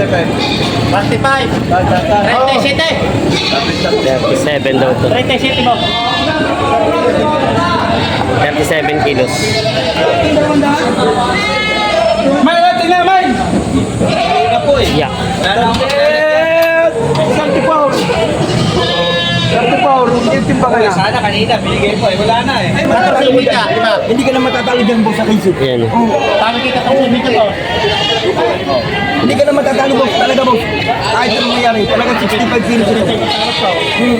37 daw to. 37 mo. 37 kilos. May natin na, may! Yeah. Eh, Santi Paul. Santi Paul, ulitin pa kaya? Sana kanina, binigay po eh. Wala na eh. Hindi ka na matatalo dyan boss sa kisip. Yan. Hindi ka na matatalo boss, talaga boss. Kahit anong nangyari, talaga 65 kilos rin. Hmm.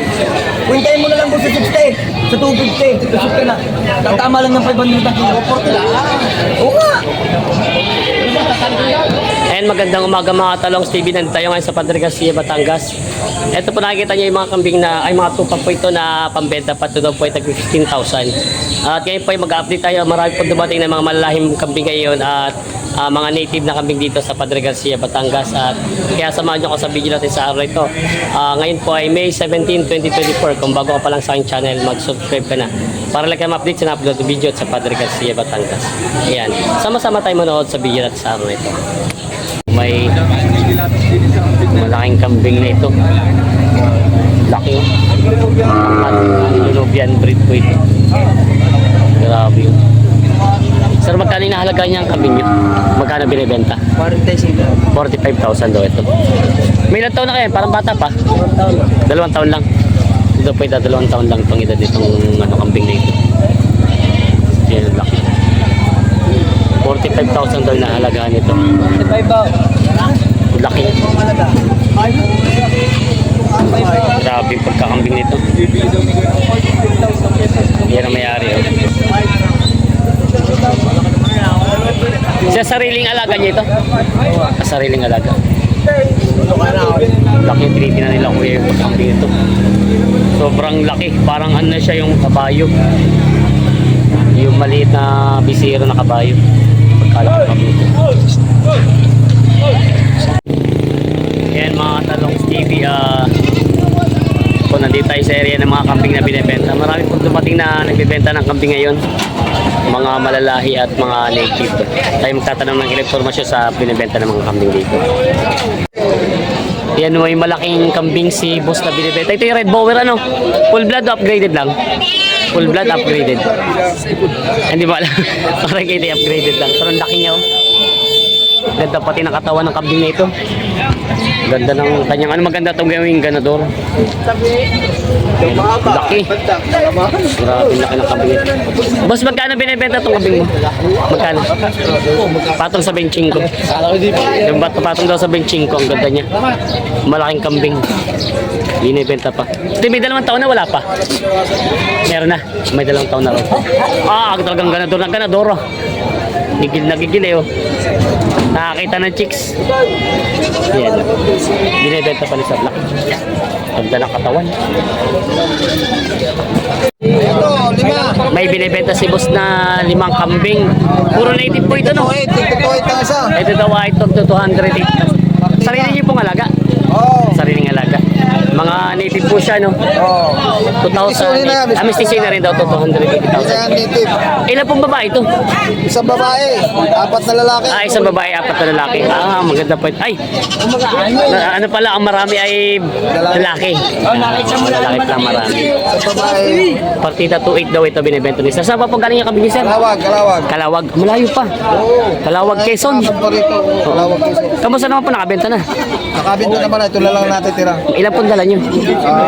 Puntayin mo na lang boss sa 60, sa 250, kusot ka na. Tatama lang ng 500 na kilo. 40 lang. Oo nga. And magandang umaga mga talong Stevie. Nandito tayo ngayon sa Padre Garcia, Batangas. Ito po nakikita niyo yung mga kambing na, ay mga tupa po ito na pambenta pa. Ito po ay tag 15,000. At ngayon po ay mag-update tayo. Marami po dumating na mga malalahim kambing ngayon at ah, mga native na kambing dito sa Padre Garcia, Batangas. At kaya samahan niyo ako sa video natin sa araw ito. Ah, ngayon po ay May 17, 2024. Kung bago ka pa lang sa aking channel, mag-subscribe ka na. Para lang kayo ma-update sa na-upload na video sa Padre Garcia, Batangas. Ayan. Sama-sama tayo manood sa video natin sa araw ito. May malaking kambing na ito. Laki. At Peruvian breed po ito. Grabe yun. Sir, magkano yung nahalaga niya ang kambing niyo? Magkano binibenta? 45. 45,000 daw ito. May ilang taon na kayo? Parang bata pa? Dalawang taon lang. Ito po ito, dalawang taon lang itong edad nitong ano, kambing na ito. Yan, laki. 45,000 daw yung nahalagahan nito. 45 ba? Laki. Grabe yung pagkakambing nito. Yan ang mayari. Oh. Sa sariling alaga niya ito? Sa sariling alaga. Laki yung tinitingnan nila kuya yung pagkakambing nito. Sobrang laki. Parang ano siya yung kabayo. Yung maliit na bisiro na kabayo. Pagkalaki kami nito. Yan mga talong TV. ah po nandito tayo sa area ng mga kambing na binibenta. Marami po dumating na nagbibenta ng kambing ngayon. Mga malalahi at mga native. Tayo magtatanong ng ilang informasyon sa binibenta ng mga kambing dito. Yan may malaking kambing si boss na binibenta. Ito yung red bower ano? Full blood upgraded lang? Full blood upgraded. Hindi ba alam? Parang kayo upgraded lang. Pero ang laki niya oh. Ganda pati ng katawan ng kambing na ito. Ganda ng kanyang ano maganda itong gawing ganador. Laki. Grabe laki ng kambing. Boss, magkano binibenta itong kambing mo? Magkano? Patong sa benching ko. Yung bat patong daw sa benching ko. Ang ganda niya. Malaking kambing. Binibenta pa. Ito may dalawang taon na wala pa. Meron na. May dalawang taon na rin. Ah, talagang ganador na ganador. oh. Gigil na gigil eh oh. Nakakita ng chicks. Yan. Binibenta pa ni sa black. Ganda ng katawan. May binibenta si boss na limang kambing. Puro native po ito, no? Ito, daw ay ito, 208. Sarili niyo pong alaga? Oo. Sariling alaga. Mga native po siya, no? Oo. 2,000. na. Ah, mestizo na rin daw, to, Isa yan 280,000. native. Ilan pong babae ito? Isang babae, apat na lalaki. Ah, isang babae, apat na lalaki. Ah, maganda po. ito. Ay, na, ano pala, ang marami ay lalaki. Ah, lalaki pala ang marami. Isang babae. Partida 2.8 daw ito binibenta ni Sir. Saan pa po galing yung kambing ni Sir? Kalawag, kalawag. Kalawag. Malayo pa. Oo. Kalawag, Quezon. Rito? Kalawag, Quezon. Kamusta naman po nakabenta na? Nakabinto naman, ito na lang natin tira. Ilan pong dala nyo? Ah,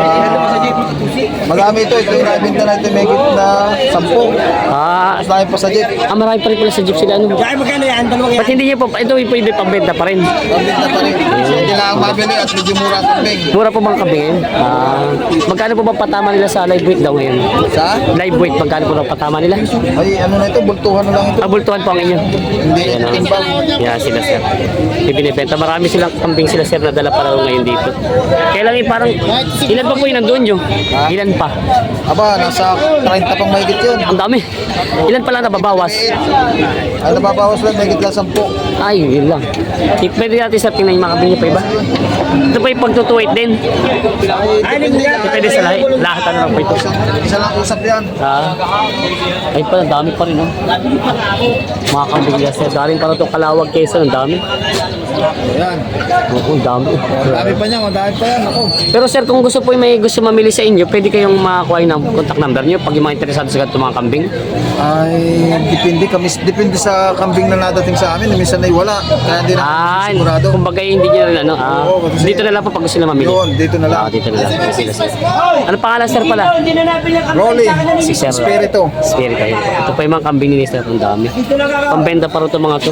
marami ito, ito yung nabinta natin may na sampu. Ah, Mas dahil pa sa jeep. ah marami pa rin pala sa jeep sila. Ano? Kaya magkano yan? Dalawang Ba't hindi nyo po, ito yung pwede pambenta pa rin. Pambinta pa rin. Hindi lang mabili at medyo mura ang tubig. Mura po bang kambing ngayon? Ah, magkano po ba patama nila sa live weight daw ngayon? Sa? Live weight, magkano po na patama nila? Ay, ano na ito, bultuhan na lang ito. Abultuhan po ang inyo. Hindi, Ayan, ah. timbang. Yan sila sir. Ibinibenta. Marami silang kambing sila sir na dala para ngayon dito. Lang eh, parang, ilan pa po yung nandun nyo? Ilan pa? Aba, nasa 30 pang mahigit yun. Ang dami. Ilan pa lang nababawas? Ay, nababawas lang, mahigit lang 10. Ay, yun lang. Pwede natin sir, tingnan yung mga niya pa iba. Ito pa yung pagtutuwit din. Yan. Pwede sa lahat. Lahat ano lang po ito. Isa lang usap yan. Ah, ay pa, dami pa rin oh. Mga kambing nila sir. Galing para itong Kalawag Quezon. Ang dami. Ayan. Oo, ang dami. Dami pa niya, madami pa yan. Ako. Pero sir, kung gusto po yung may gusto mamili sa inyo, pwede kayong makakuha ng contact number nyo pag yung mga interesado sa ganito mga kambing. Ay, depende kami, depende sa kambing na nadating sa amin. Minsan ay wala. Kaya hindi na Ah, sigurado. kumbaga hindi nyo rin ano. Ah, Oo, dito na lang po pag gusto nila mamili. Yun, dito na lang. Ah, dito na lang. Sila, sir. Ano pangalan sir pala? Rolly. Si Sir. Spirito. Spirit ayun. Ito pa yung mga kambing ni Sir. Ang dami. Pambenta pa rin ito mga to.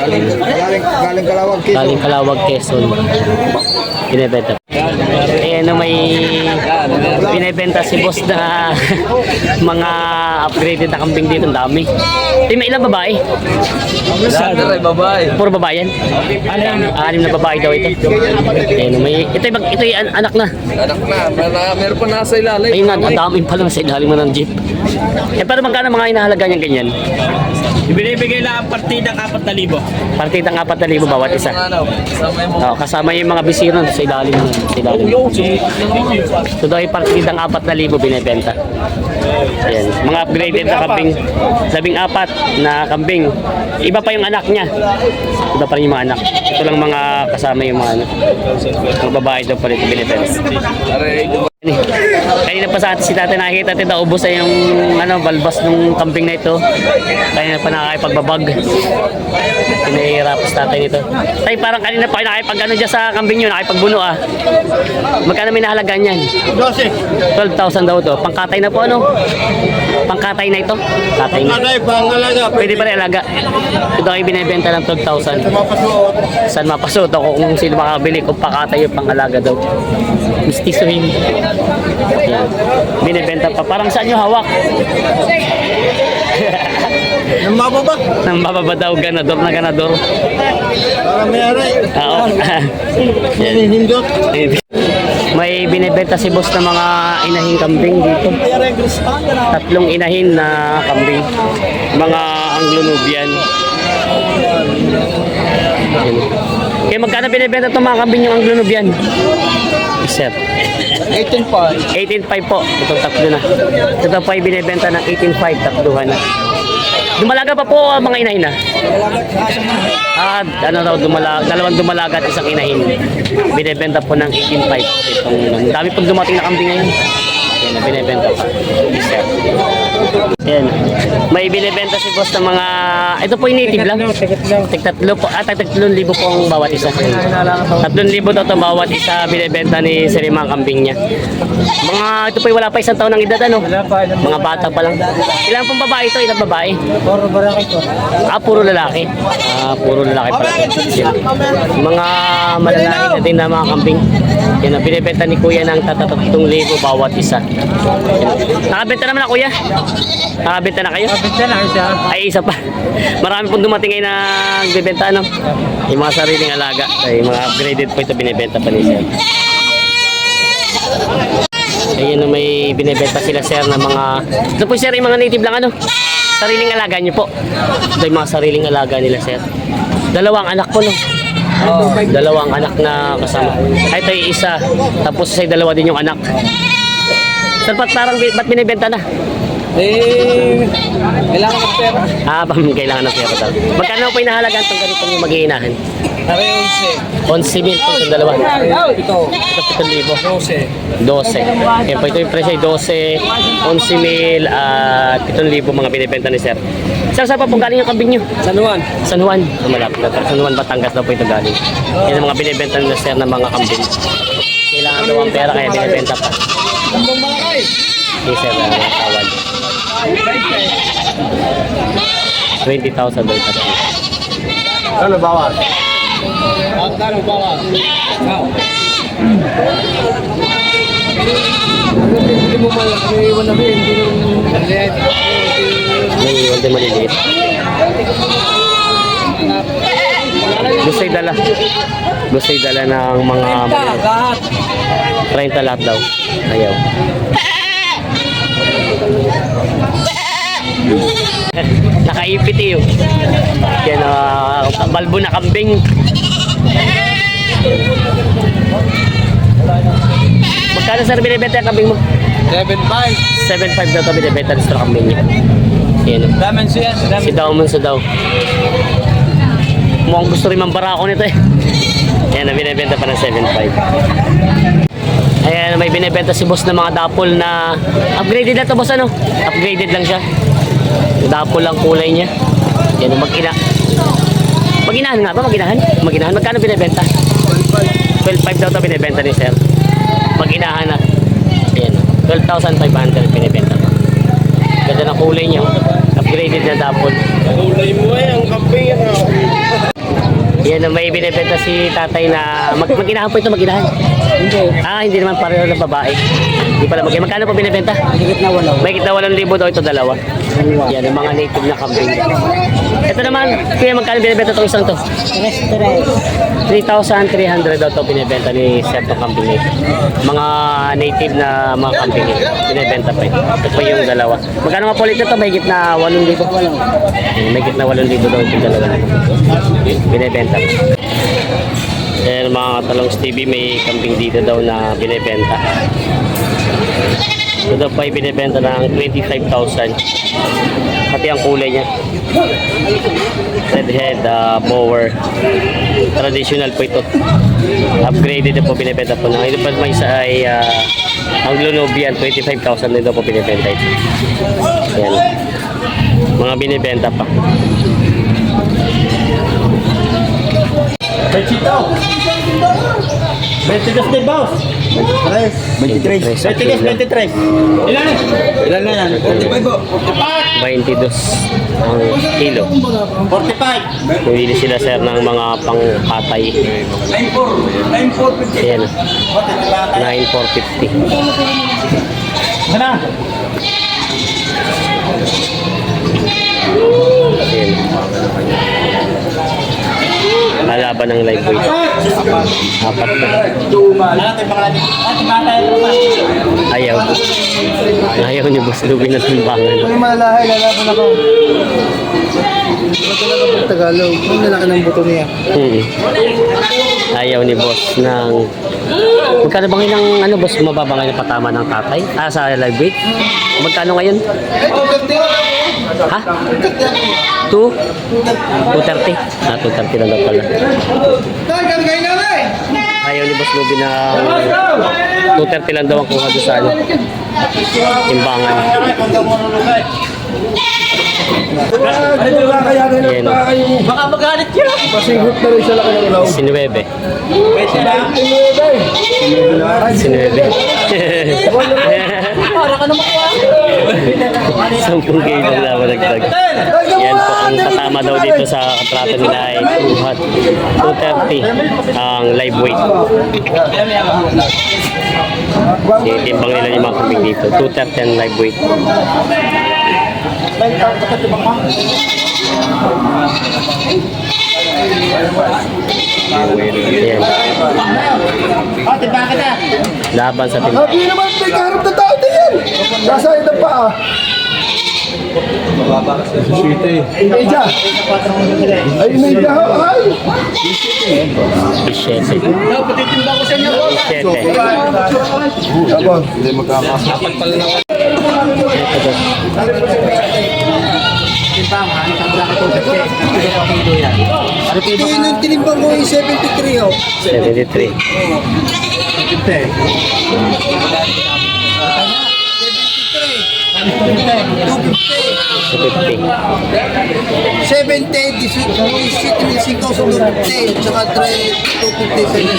Galing, galing kalawag kito. Galing Kalawag, Quezon. Binibenta. Ayan na may binibenta si boss na mga upgraded na kambing dito. Ang dami. Eh, may ilang babae? ay babae. Puro babae yan? Anim na babae daw ito. Ayan, may, ito, yung, ito yung an- anak na. Anak na, meron pa nasa ilalim. Ayun nga, ang dami pala sa ilalim mo ng jeep. Eh, pero magkano mga inahalaga niyan ganyan? Ibinibigay lang ang partida ng 4,000. Partitang 4,000 bawat isa. Oh, kasama yung mga bisiro sa ilalim. Sa ilalim. So daw yung partidang 4,000 binibenta. Ayan. Mga upgraded na kambing. Labing apat na kambing. Iba pa yung anak niya. Iba pa rin yung mga anak. Ito lang mga kasama yung mga anak. Mga babae daw pala ito binibenta. Ani, Kanina pa sa atin si tatay nakikita natin na ubos na yung ano, balbas ng kambing na ito. Kanina pa nakakapagbabag. Pinahihirap sa tatay nito. Tay, parang kanina pa nakipag ano dyan sa kambing nyo, nakipagbuno ah. Magkano may nahalagaan yan? 12,000 daw to. Pangkatay na po ano? Pangkatay na ito? Katay na. Ay, pangalaga. Pwede pa rin alaga. Ito ay binibenta ng 12,000. Saan mapasuot ako kung sino makabili kung pakatay yung pangalaga daw. Mistisuhin. Yan. Binibenta pa. Parang saan yung hawak? Nang mababa. Nang bababa daw ganador na ganador. Para may aray. Oo. Hinindot. May binibenta si boss ng mga inahing kambing dito. Tatlong inahin na kambing. Mga Anglo-Nubian. Kaya magkano binibenta itong mga kambing yung Anglo-Nubian? Sir. 18 18.5 po. Itong tatlo na. Ito po ay binibenta ng 18.5. Tatluhan na. Dumalaga pa po ang mga inahin na. Ah, ano daw, dumala, dalawang dumalaga at isang inahin. Binibenta po ng 18.5. Itong, ang dami pong dumating na kambing ngayon. Yan, binibenta pa. Sir. Yan. May binibenta si boss ng mga, ito po yung native lang. Tigtatlo po, tatlong libo po ang bawat isa. Tatlong libo daw ito bawat isa binibenta ni Sir yung mga kambing niya. Mga, ito po yung wala pa isang taon ng edad, ano? Mga bata pa lang. Ilan pong babae ito? Ilang babae? Puro barangay ko. Ah, puro lalaki. Ah, puro lalaki pala. Yan. Mga malalaki na din na mga kambing. Yan ang binibenta ni Kuya ng tatatatong libo bawat isa. Nakabenta naman na Kuya. Nakabenta na kayo? Bigyan na siya. Ay, isa pa. Marami pong dumating ngayon na nagbebenta, ano? Yung mga sariling alaga. Ay, mga upgraded po ito binibenta pa ni Sir. Ayun na may binibenta sila Sir na mga... Ito po Sir, yung mga native lang, ano? Sariling alaga niyo po. Ito yung mga sariling alaga nila Sir. Dalawang anak po, no? Dalawang anak na kasama. Ay, ito yung isa. Tapos sa dalawa din yung anak. Sir, ba't parang ba't binibenta na? Eh, kailangan ng pera. Ah, bang kailangan ng pera daw. Magkano po inahalagaan itong ganitong mag-iinahan? Pare 11 mil po itong dalawa. 11. Ito. Ito 7,000. 12. 12. Kaya po ito yung presyo ay 12, 11 mil, at 7,000 mga binibenta ni Sir. Sir, saan pa po galing yung kambing nyo? San Juan. San Juan. Oh, malapit na to. San Juan, Batangas daw po ito galing. Yan ang mga binibenta ni Sir ng mga kambing. Kailangan daw ang pera kaya binibenta pa. Tambong malakay. Ni Sir, uh, tawad. 20,000 daw ito. Ano bawal? Magkano bawal? Hindi mo mal, may iwan na rin, hindi mo May iwan din maliliit. Gusto dala. Gusto dala ng mga maliliit. Lahat. 30 lahat daw. Ayaw. Nakaipit eh. oh. Yan, uh, balbo na kambing. Magkano sir binibenta yung kambing mo? 7.5. 7.5 daw ito binibenta sa kambing niya. Yan. oh. Daman siya. Si Dauman sa daw. Mukhang gusto rin mambara ako nito eh. Ayan, na binibenta pa ng 7.5. Ayan, may binibenta si boss ng mga dapol na upgraded na to boss ano? Upgraded lang siya. Dapol lang kulay niya. Yan, mag-ina. Maginahan nga ba? Maginahan? Maginahan. Magkano binibenta? 12.5 daw to binibenta ni sir. Maginahan na. Ayan, 12,500 binibenta. Ganda ng kulay niya. Upgraded na dapol. Kulay mo eh, ang kape. Yan ang may binibenta si tatay na mag maginahan po ito maginahan. Hindi. Ah, hindi naman pareho ng babae. Hindi pala mag Magkano po binibenta? Higit na wala. May higit na walang libo daw ito dalawa. Yan ang mga native na kambing. Ito naman, kuya magkano binibenta itong isang to? 3,300 daw ito binibenta ni Sir itong kambing nito. Mga native na mga kambing nito. Binibenta pa ito. Ito po yung dalawa. Magkano nga po ulit ito? May higit na 8,000. May higit na 8,000 daw itong dalawa. Binibenta pa. Ayan mga katalong Stevie, may kambing dito daw na binibenta. Ito daw pa ay binibenta ng 25,000. Pati ang kulay niya. Red head, uh, mower. Traditional po ito. Upgraded na po binibenta po. Ng, ito pa may isa ay uh, ang Lunobian, 25,000 din daw po binibenta ito. Ayan. Mga binibenta pa. De boss. 23. 23, 23. Ilan? Ilan na yan? 45 po. 22 ang kilo. 45. Pumili sila sir ng mga pangkatay. 94. 94. Ayan. 9,450. Sana? Ayan. Lalaban ng live weight. Apat na. Ayaw. Ayaw ni Boss Lubin ng timbangan. May malahay, lalaban ako. Iba talaga pag Tagalog. Ang lalaki ng buto niya. Mm. Ayaw ni Boss ng... Magkano bang ilang ano boss mababa ngayon patama ng tatay? Ah, sa live weight? Magkano ngayon? Ha? 2? 230? Ah, 230 lang daw pala. Ayaw ni Boss Ruby na 230 lang daw ang kuha doon sa ano, timbangan. Ayan o. Baka magalit yun. Pasinghot na rin siya laki ng ilaw. Sinuebe. Pwede na. Para ka naman kuha. 10 kilo lang daw nagdag. Yan po ang kasama daw dito sa kontrata nila ay 230 ang live weight. Titimbang nila yung mga kambing dito. 230 ang live weight. Ayan. Na? Laban sa timbang. Sabi naman, may kaharap na din yan! Nasa ito pa ah. Mababa kasi. Sa sweet eh. Media. Ay, media ho. Ay! Bishete. No, patitinda ko sa inyo. Bishete. Tapos, hindi magkakasama. Apat pala na wala. Timbang ha, isang bracket ko kasi nakakita ko dito yan. Ano yung tinimbang ko yung 73 ho? 73. Oo. 73. 250. 70, 17,500, 250, tsaka 3, 250,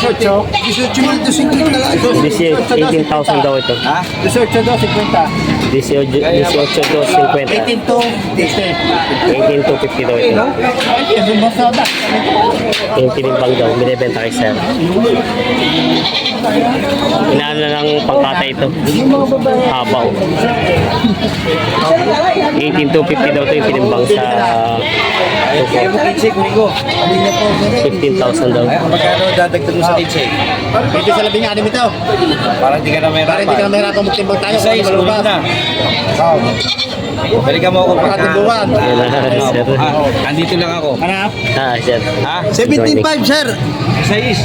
18,250 na lang. 18,000 daw ito. Ha? 18,250. 18,250. 18,250. 18,250 daw ito. Yung tinimbang daw, binibenta kay sir. Inaano na lang pangkatay ito. Habaw. 18 to 50 daw ito yung pinimbang sa tuko. 15,000 daw. Magkano dadagdag mo sa tinsik? Dito sa labing anim ito. Parang di ka na may Parang di ka na may rakam magtimbang tayo. Isa is lumabas. Balikan mo ako pag katibuan. Andito lang ako. Ano? Ah, sir. Ha? 17.5, sir. Isa is.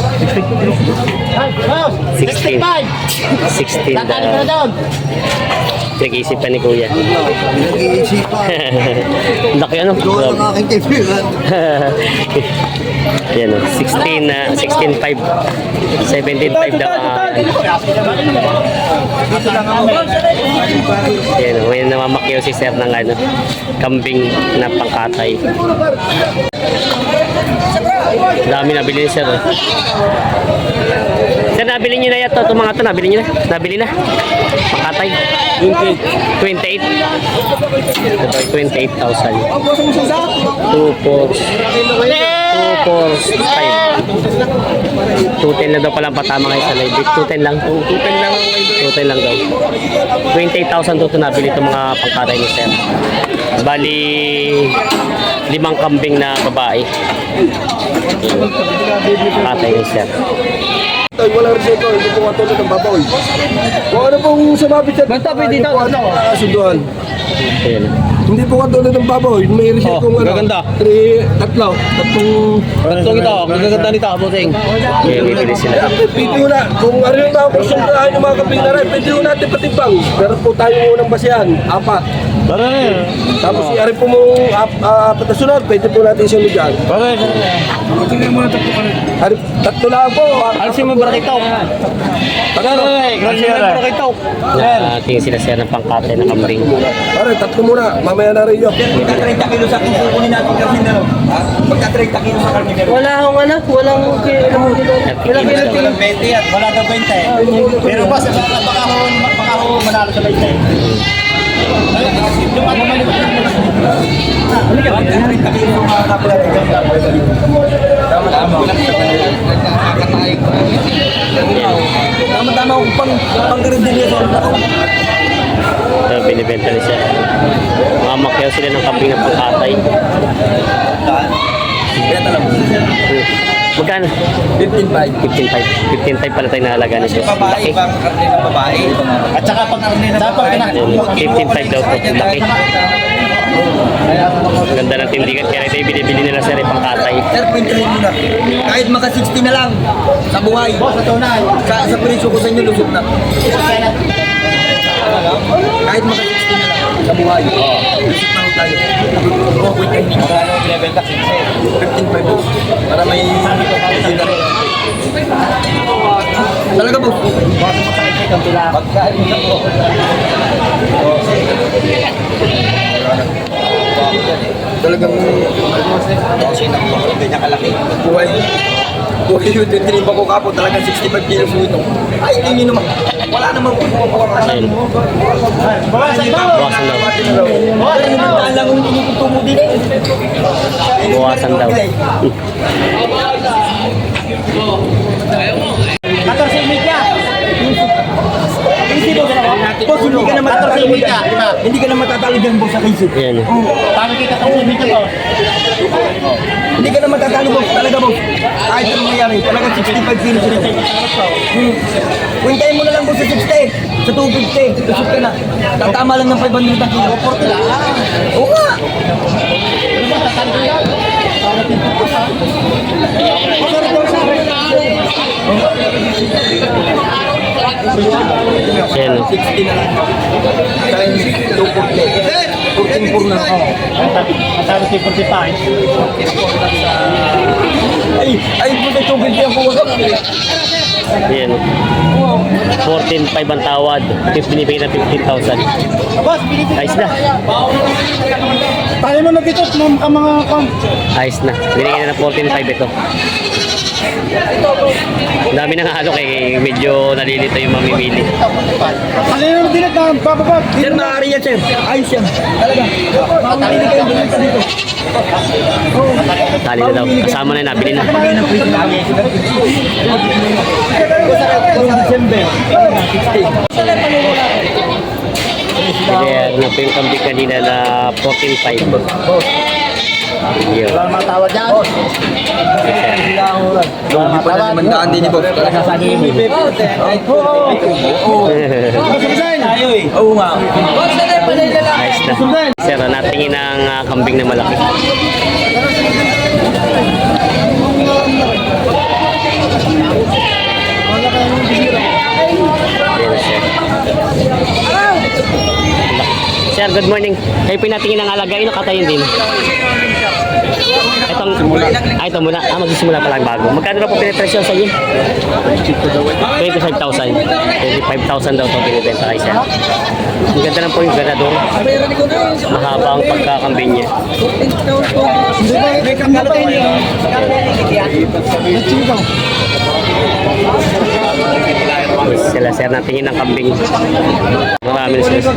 16. 16. 16. 16. 16. 16. 16. Nag-iisipan ni Kuya. Nag-iisipan. Laki ano? Doon ang aking kaibigan. Yan o, 16 na, 16.5. 17.5 daw. Dito lang ako. Yan o, may namamakyaw si Sir ng ano, kambing na pangkatay. Dami nabili ni Sir. eh. Sir, nabili niyo na yato. Itong mga to, nabili niyo na. Nabili na. Pangkatay. 28. 28. Ito ay 28,000. 2, 4, 2, 4, 5. 210 na daw pala patama ngayon sa live. 210 lang. 210 lang. 210 lang daw. 28,000 daw ito nabili itong mga pangkatay ni Sir. Bali, limang kambing na babae. Pangkatay ni Sir. Ay, walang resento, hindi po katulad ng babaw. Kung ano pong sumabit sa Basta pwede dito, ano, kasunduan. Ayan. Hindi po katulad ng babaw, may resento Oh, kung ano. gaganda. Three, tatlo, tatlong... Tatlong ito, magaganda nito, bossing. Kaya bibili sila. Pwede na, kung ano yung mga kusundahan yung mga kaping na rin, pwede ho natin patimbang. Meron po tayo unang basihan, apat. Tara na yun. Tapos oh. ari po mong ap- ah, apat na sunod, pwede po natin siya dyan. Tara na Ari, tatlo lang po. Alisin mo barakitaw. Tara na. Alisin mo barakitaw. Nakatingin sila sir ng pangkatay na kambing. Pare, tatlo muna, mamaya na rin yun. Pagka 30 kilo sa kukunin natin kasi na Pagka 30 kilo sa karnero. Wala akong anak, walang kilo. Walang kilo. kilo. 20 at wala daw 20. Pero boss, baka ho, baka ho manalo sa 20. Yung ano man Pagka 30 kilo mga kapila. Tama, tama. Tama, tama kung pang pang-gardenia sa Ito, binibenta ni sir. Mga makyaw sila ng kambing na pangkatay. Kaya talaga. Magkano? 15 by. 15.5. 15.5 pala tayo nahalaga ni sir. Laki. pang karnero babae. At saka pag karne na dapat pinak. Ayan, 15.5 daw po. Laki. Ganda ng tindigan. Kaya ito yung binibili nila sir yung pangkatay. Sir, pintuin mo na. Kahit maka 60 na lang sa buhay. Sa, sa presyo ko sa inyo, lusot na. Kahit maka 60 na lang sa buhay. Lusot na ho tayo. Oh, wait, wait. Magkano binibenta? 15 by boss. Para may sila rin. Talaga boss. Pagkain mo na po. Talagang kasi na po ganyan kalaki. Buhay. Buhay yun din tiniba ko kapo talagang 65 kilos mo ito. Ay, hindi nyo naman. Wala namang Ayun. Bawasan daw. Bawasan daw. Bawasan daw. Bawasan daw. 14 media. Boss, hindi ka na matatalo dyan. Hindi ka na matatalo dyan, boss, sa kisip. Ayan. Paano kita 14 media to? Hindi ka na matatalo, boss. Talaga, boss. Kahit anong nangyari, talaga 65 kilos rin. Hmm. Kwintayin mo na lang, boss, sa 60. Sa 250. Lusot ka na. Tatama lang ng 500 na kilo. 40 lang. Oo nga. Ayan. 60 na lang. Times 240. 14 na ako. Matalo si 45. Ay, ay, ay 250 ang kuha. Ayan. 14.5 ang tawad. 15 binibigay na 15,000. Boss, binibigyan. Ayos na. Tayo mo na dito, mga mga kam. Ayos na. Binigyan na ng 14.5 ito. Ang dami nang halo kay medyo nalilito yung mamimili. Alin mo din na bababa. Sir, maaari yan, sir. Ayos yan. Talaga. Mamili kayo dito sa dito. Tali na daw. Kasama na, nabili na. Ng. December. 60. Kaya na po yung kambing kanina na 14.5. Yun. Walang matawad yan. Hindi pa na limandaan din ni Bob. Sasabi mo. Tayo eh. Oo nga. Ayos na. Sir, natingin ang ah, kambing na malaki. Ayan, sir. Sir, good morning. Kayo pinatingin ng alagay, no? Katayin din. Itong, ah, ito muna. Ah, magsisimula pa lang bago. Magkano na po pinipresyon sa inyo? 25,000. 25,000 daw ito binibenta kay Sir. Ang ganda lang po yung ganador. Mahaba ang pagkakambing niya. Sila sir natingin ng kambing. Marami na sila.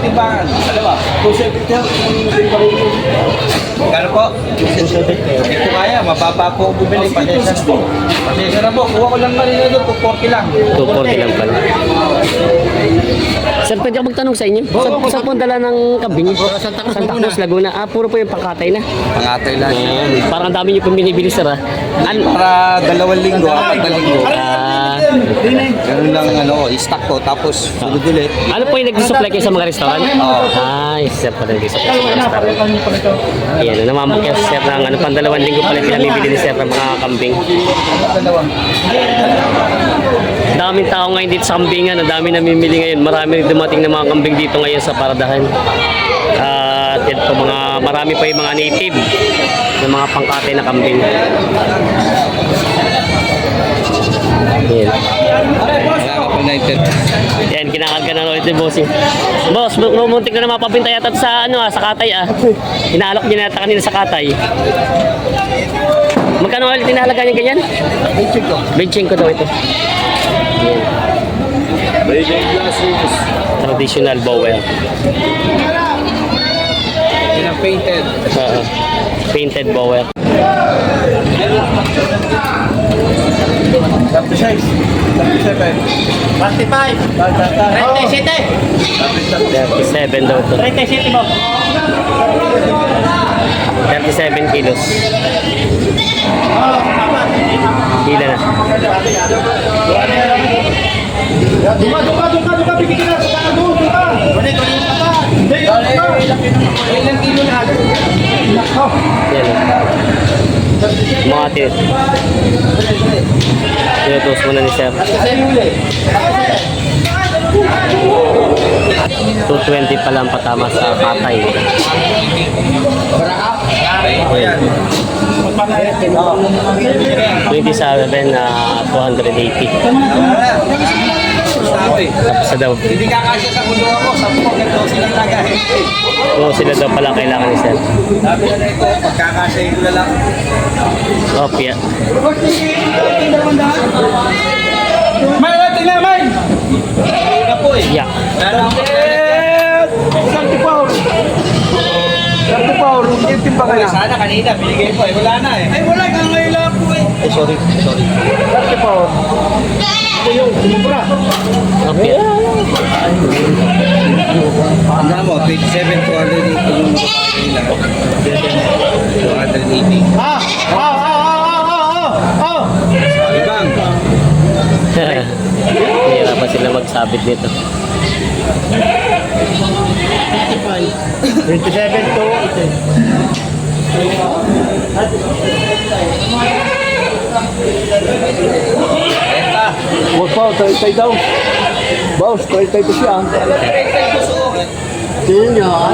Gano'n po? Ko kaya, mababa po bumili. Pasensya na po. Pasensya na po, kuha ko lang kanina doon, 240 lang. 240 lang pala. Sir, pwede ako magtanong sa inyo? Sa, sa po dala ng kambing? Santa Cruz, Santa Cruz, Laguna. Ah, puro po yung pangkatay na. Pangatay lang. Parang ang dami niyo pong binibili, sir, ah. Para dalawang linggo, apat na linggo. ah, Ganun lang ano, i-stock ko, tapos sunod ulit. ano po yung nag-supply kayo sa mga restaurant? Ah, yes, sir, pala nag-supply sa mga restaurant. Yan, namamagyan si sir ng ano, pang dalawang linggo pala pinamibili ni sir ng mga kambing. Daming tao ngayon dito sa kambingan, ang dami namimili ngayon. Marami rin dumating na mga kambing dito ngayon sa paradahan. At yan po, mga, marami pa yung mga native na mga pangkate na kambing. Yan. Yan, kinakalkan na ulit ni Bossing. Boss, bumuntik ko na mapapinta yata sa, ano, ah, sa katay ah. Inaalok niya yata kanina sa katay. Magkano ulit tinahalaga niya ganyan? 25 daw ito. Yan. Breaking glasses. Traditional bowel. Pinapainted. Oo. Painted bowel. 36. 37. 35. 37 daw to. 37 mo. 37 kilos. Kila na. Duka, duka, duka, duka, pikitin na. Duka, duka. Dali, dali. Dali, dali. Ilang kilo na. Nakaw. Yan. Mga tit. Tinutos mo na ni Sir. 220 pa lang patama sa patay. Ayan. 27 na 280. Tapos na daw. Hindi kakasya sa mundo ako, sa po, ganito silang lagay. Oo, sila daw pala kailangan ni Sir. Sabi na na ito, pagkakasya ko na lang. Opya. May, may, tingnan, may! Una po eh. Yeah. Santi Paul. Santi Paul, itim pa kaya. Sana kanina, binigay po eh. Wala na eh. Ay, wala ka ngayon po. Ay, sorry, sorry. Santi Paul. Opya. Tanda mo, 27, 280 yung kanina. 280. Ah, ah, ah, ah, ah, ah, ah. Ibang. Hihirapan sila magsabit nito. 27 to Boss Paul, tayo daw. Boss, tayo tayo siya. Tingnan niya, ha?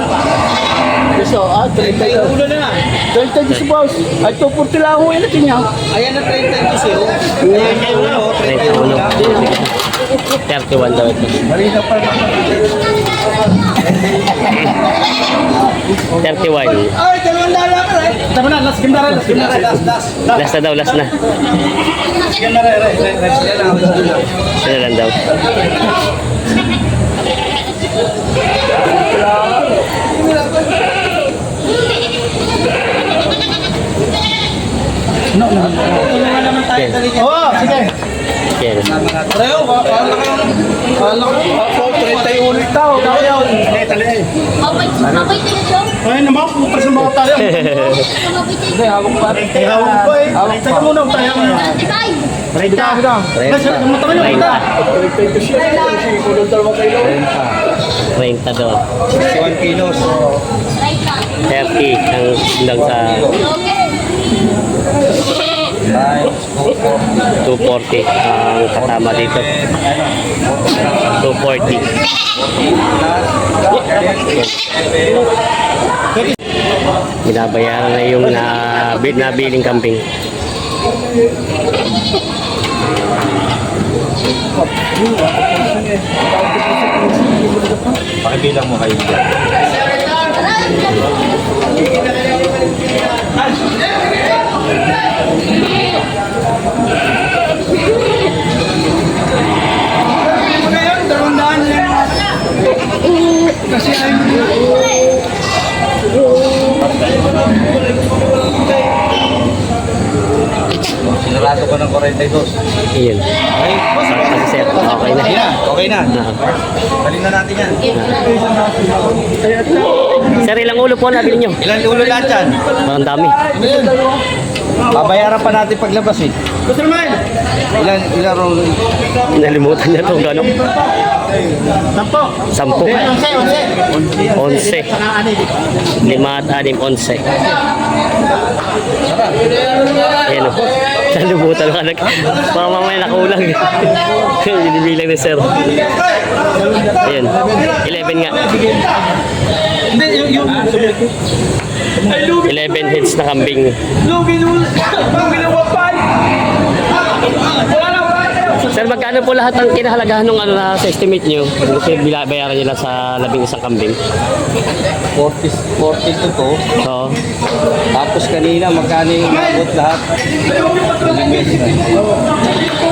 Gusto, ah, tayo tayo. Ulo na. Tayo tayo si boss. Ay, 240 lang ako yun niya. Ayan na 30 kasi oh. 31. 31 daw ito. 31. Ay, dalawang dala ka rin. Tama na, last game na rin, last game na rin. Last, last. Last na daw, last na. Last game na rin, rin, rin, rin. Sila lang, sila lang. Sila lang daw. Yan. Oo, sige. Yan. Pareho, paano ka Alam ko, ako, tayo ulit tao. Kaya, Eh, tali eh. Mabait, mabait na siya. Ay, naman, pupas na mga tayo. Hindi, hawak pa. Eh, hawak pa eh. Hawak Teka pa. muna, tayo mo. na. Renta. tayo siya. Kasi kulong dalawa kayo. 30 daw. 61 kilos. right na. 30 ang lang sa Okay. Five, 240 ang katama dito. 240. Binabayaran na yung na, nabiling kambing. Pakibilang mo kayo dyan. Sinarado ko ng 42. Iyon. Kasi sir, okay na. Okay na, okay na. Ah. Balin na natin yan. Sir, ilang ulo po nabili nyo? Ilan ulo lahat yan? Parang dami. Babayaran pa natin paglabas eh. Ilan, ilan roll? Nalimutan niya itong gano'n. Sampo. Onse. Lima at anim, onse. Ayan o. Nalimutan ka nag... Baka mamaya nakulang. Binibilang ni sir. Ayan. 11 nga. 11 heads na kambing. Sir, magkano po lahat ang kinahalagahan ng ano na sa estimate nyo? Kasi bila- bayaran nyo lang sa labing isang kambing. 40, 42 to. So, Tapos kanina, magkano yung umabot lahat?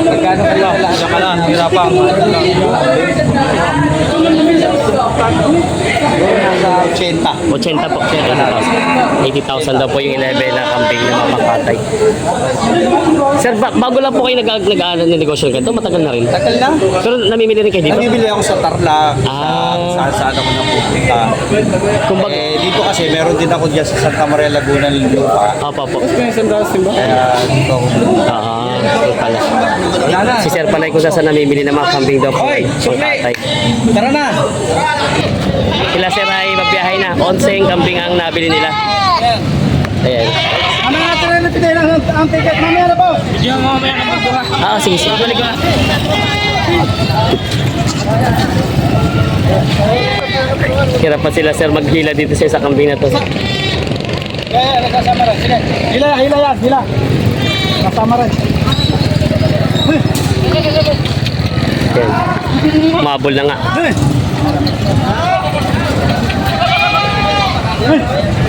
Magkano kayo lahat? Saka lang, hirapang. Nasa 80. 80 po. 80,000. 80,000 daw po yung 11 na kambing na mapapatay. Sir, ba- bago lang po kayo nag- nag- nag-negosyo ganito, matagal na rin. Tagal na. Pero namimili rin kayo dito? Namibili ako sa Tarlac, Ah. sa saan ako napupunta. Kumbaga, Eh, dito kasi meron din ako dyan sa Santa Maria Laguna ng lupa. Opo po. Kaya dito ako. Ah, yun pala. Si Sir Palay kung saan namimili ng mga kambing daw po. Hoy. Tara na! Sila Sir ay mabiyahe na. 11 kambing ang nabili nila. Ayan. Ano nga tara na pinay ang, ang ticket mamaya na po? Ah, sige, sige. Balik ko na. Hirap pa sila sir maghila dito sa isang kambing na to. Kaya, nagkasama rin. Sige, hila, hila yan, hila. Kasama rin. Ayan. Mabol na nga. Ayan, mga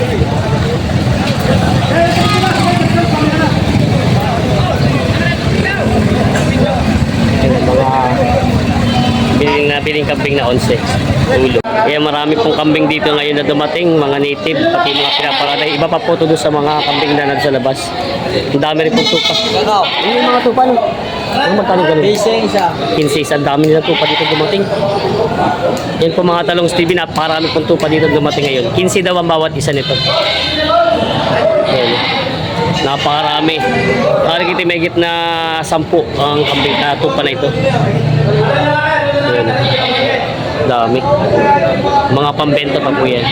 biling na biling kambing na 11 ulo. Kaya marami pong kambing dito ngayon na dumating, mga native, pati mga pinaparaday. Iba pa po to doon sa mga kambing na nasa labas. Ang dami rin pong tupa. Ano yung mga tupa no? Ano magkano ganun? isa. 15 ang dami nila tupa dito dumating. Yan po mga talong Stevie, napakarami pong tupa dito dumating ngayon. 15 daw ang bawat isa nito. Ayan. Napakarami. Parang kita may na 10 ang kambing na tupa na ito. Ayan. Dami. Mga pambenta pa po yan.